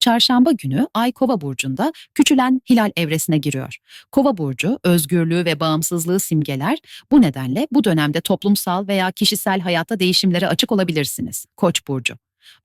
Çarşamba günü Ay Kova burcunda küçülen hilal evresine giriyor. Kova burcu özgürlüğü ve bağımsızlığı simgeler. Bu nedenle bu dönemde toplumsal veya kişisel hayatta değişimlere açık olabilirsiniz. Koç burcu.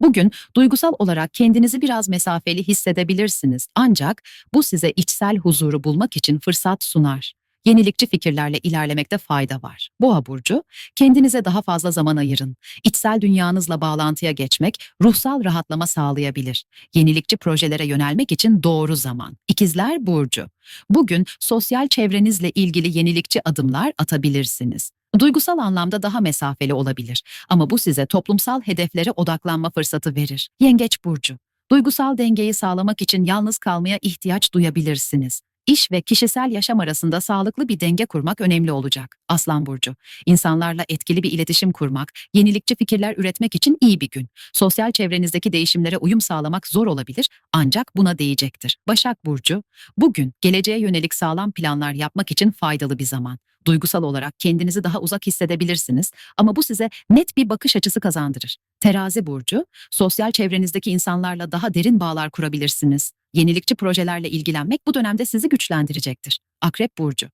Bugün duygusal olarak kendinizi biraz mesafeli hissedebilirsiniz ancak bu size içsel huzuru bulmak için fırsat sunar. Yenilikçi fikirlerle ilerlemekte fayda var. Boğa burcu, kendinize daha fazla zaman ayırın. İçsel dünyanızla bağlantıya geçmek ruhsal rahatlama sağlayabilir. Yenilikçi projelere yönelmek için doğru zaman. İkizler burcu. Bugün sosyal çevrenizle ilgili yenilikçi adımlar atabilirsiniz. Duygusal anlamda daha mesafeli olabilir ama bu size toplumsal hedeflere odaklanma fırsatı verir. Yengeç burcu. Duygusal dengeyi sağlamak için yalnız kalmaya ihtiyaç duyabilirsiniz. İş ve kişisel yaşam arasında sağlıklı bir denge kurmak önemli olacak. Aslan burcu. İnsanlarla etkili bir iletişim kurmak, yenilikçi fikirler üretmek için iyi bir gün. Sosyal çevrenizdeki değişimlere uyum sağlamak zor olabilir ancak buna değecektir. Başak burcu. Bugün geleceğe yönelik sağlam planlar yapmak için faydalı bir zaman. Duygusal olarak kendinizi daha uzak hissedebilirsiniz ama bu size net bir bakış açısı kazandırır. Terazi burcu, sosyal çevrenizdeki insanlarla daha derin bağlar kurabilirsiniz. Yenilikçi projelerle ilgilenmek bu dönemde sizi güçlendirecektir. Akrep burcu,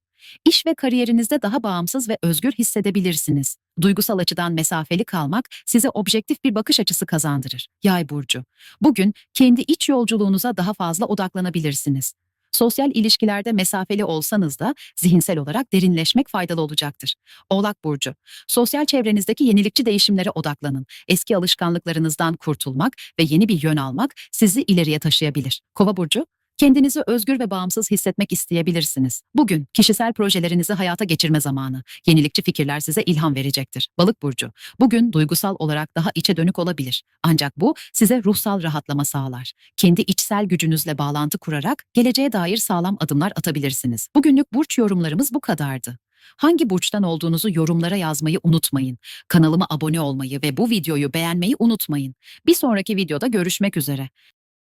iş ve kariyerinizde daha bağımsız ve özgür hissedebilirsiniz. Duygusal açıdan mesafeli kalmak size objektif bir bakış açısı kazandırır. Yay burcu, bugün kendi iç yolculuğunuza daha fazla odaklanabilirsiniz. Sosyal ilişkilerde mesafeli olsanız da zihinsel olarak derinleşmek faydalı olacaktır. Oğlak burcu, sosyal çevrenizdeki yenilikçi değişimlere odaklanın. Eski alışkanlıklarınızdan kurtulmak ve yeni bir yön almak sizi ileriye taşıyabilir. Kova burcu, kendinizi özgür ve bağımsız hissetmek isteyebilirsiniz. Bugün kişisel projelerinizi hayata geçirme zamanı. Yenilikçi fikirler size ilham verecektir. Balık burcu, bugün duygusal olarak daha içe dönük olabilir. Ancak bu size ruhsal rahatlama sağlar. Kendi içsel gücünüzle bağlantı kurarak geleceğe dair sağlam adımlar atabilirsiniz. Bugünlük burç yorumlarımız bu kadardı. Hangi burçtan olduğunuzu yorumlara yazmayı unutmayın. Kanalıma abone olmayı ve bu videoyu beğenmeyi unutmayın. Bir sonraki videoda görüşmek üzere.